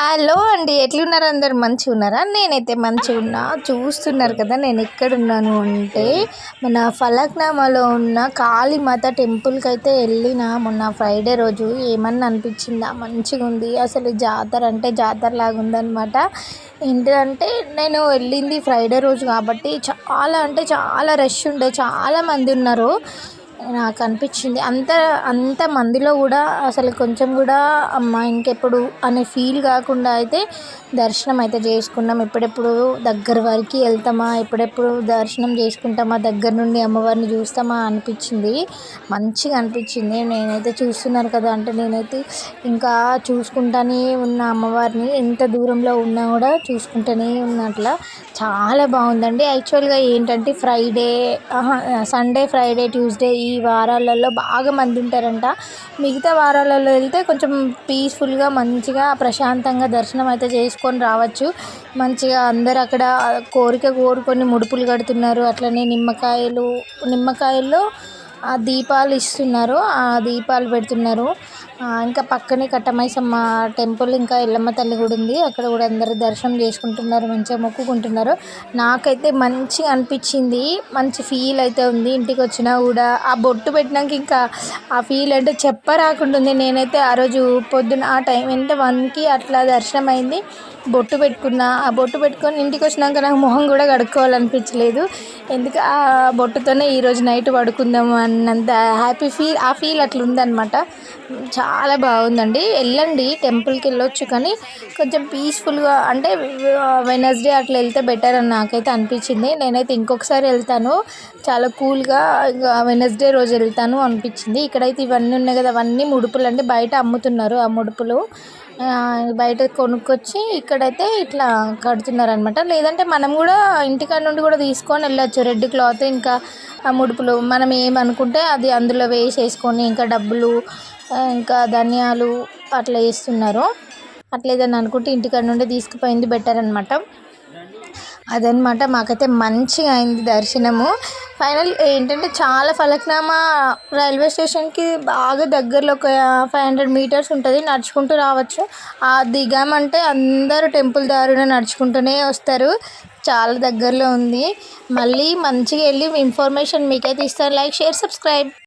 Hello అండి ఎట్లున్నారు అందరు? మంచిగా ఉన్నారా నేనైతే మంచిగా ఉన్నా చూస్తున్నారు కదా నేను ఎక్కడున్నాను అంటే మన ఫలక్నామాలో ఉన్న కాళీమాత టెంపుల్కి అయితే వెళ్ళిన మొన్న ఫ్రైడే రోజు ఏమన్నా అనిపించిందా? మంచిగా ఉంది అసలు జాతర అంటే జాతర లాగా ఉందనమాట ఏంటంటే నేను వెళ్ళింది ఫ్రైడే రోజు కాబట్టి చాలా అంటే చాలా రష్ ఉండే చాలామంది ఉన్నారు నాకు అనిపించింది అంత అంత మందిలో కూడా అసలు కొంచెం కూడా అమ్మ ఇంకెప్పుడు అనే ఫీల్ కాకుండా అయితే దర్శనం అయితే చేసుకున్నాం. ఎప్పుడెప్పుడు దగ్గర వరకు వెళ్తామా ఎప్పుడెప్పుడు దర్శనం చేసుకుంటామా దగ్గర నుండి అమ్మవారిని చూస్తామా అనిపించింది. మంచిగా అనిపించింది. నేనైతే చూస్తున్నారు కదా అంటే నేనైతే ఇంకా చూసుకుంటానే ఉన్న అమ్మవారిని ఎంత దూరంలో ఉన్నా కూడా చూసుకుంటూనే ఉన్నట్లా చాలా బాగుందండి. యాక్చువల్గా ఏంటంటే ఫ్రైడే సండే ఫ్రైడే ట్యూస్డే ఈ వారాలలో బాగా మంది ఉంటారంట మిగతా వారాలలో వెళ్తే కొంచెం పీస్ఫుల్గా మంచిగా ప్రశాంతంగా దర్శనం అయితే చేసుకొని రావచ్చు. మంచిగా అందరు అక్కడ కోరిక కోరుకొని ముడుపులు కడుతున్నారు. అట్లనే నిమ్మకాయలు నిమ్మకాయల్లో ఆ దీపాలు ఇస్తున్నారు ఆ దీపాలు పెడుతున్నారు. ఇంకా పక్కనే కట్టమైసమ్మ టెంపుల్ ఇంకా ఎల్లమ్మ తల్లి కూడా ఉంది. అక్కడ కూడా అందరూ దర్శనం చేసుకుంటున్నారు మంచిగా మొక్కుకుంటున్నారు. నాకైతే మంచిగా అనిపించింది మంచి ఫీల్ అయితే ఉంది. ఇంటికి వచ్చినా కూడా ఆ బొట్టు పెట్టినాక ఇంకా ఆ ఫీల్ అంటే చెప్పరాకుంటుంది నేనైతే ఆ రోజు పొద్దున ఆ టైం అంటే వన్కి అట్లా దర్శనం అయింది బొట్టు పెట్టుకున్న ఆ బొట్టు పెట్టుకొని ఇంటికి వచ్చినాక నాకు మొహం కూడా కడుక్కోవాలనిపించలేదు. ఎందుకు ఆ బొట్టుతోనే ఈరోజు నైట్ పడుకుందాము అన్నంత హ్యాపీ ఫీల్ ఆ ఫీల్ అట్లా ఉందన్నమాట. చాలా బాగుందండి. వెళ్ళండి టెంపుల్కి వెళ్ళొచ్చు కానీ కొంచెం పీస్ఫుల్గా అంటే వెనస్డే అట్లా వెళ్తే బెటర్ అని నాకైతే అనిపించింది. నేనైతే ఇంకొకసారి వెళ్తాను. చాలా కూల్గా వెనస్డే రోజు వెళ్తాను అనిపించింది. ఇక్కడైతే ఇవన్నీ ఉన్నాయి కదా అవన్నీ ముడుపులు అంటే బయట అమ్ముతున్నారు ఆ ముడుపులు. బయట కొనుక్కొచ్చి ఇక్కడైతే ఇట్లా కడుతున్నారు అనమాట లేదంటే మనం కూడా ఇంటికాడ నుండి కూడా తీసుకొని వెళ్ళొచ్చు. రెడ్ క్లాత్ ఇంకా ఆ ముడుపులు. మనం ఏమనుకుంటే అది అందులో వేసేసుకొని ఇంకా డబ్బులు ఇంకా ధనియాలు అట్లా వేస్తున్నారు. అట్లా ఏదైనా అనుకుంటే ఇంటికాడ నుండి తీసుకుపోయింది బెటర్ అనమాట అదనమాట. మాకైతే మంచిగా అయింది దర్శనము. ఫైనల్ ఏంటంటే చాలా ఫలక్నామా రైల్వే స్టేషన్కి బాగా దగ్గరలో ఒక ఫైవ్ హండ్రెడ్ మీటర్స్ ఉంటుంది. నడుచుకుంటూ రావచ్చు. ఆ దిగామంటే అందరూ టెంపుల్ దారిన నడుచుకుంటూనే వస్తారు. చాలా దగ్గరలో ఉంది. మళ్ళీ మంచిగా వెళ్ళి ఇన్ఫర్మేషన్ మీకైతే ఇస్తాను. Like share subscribe.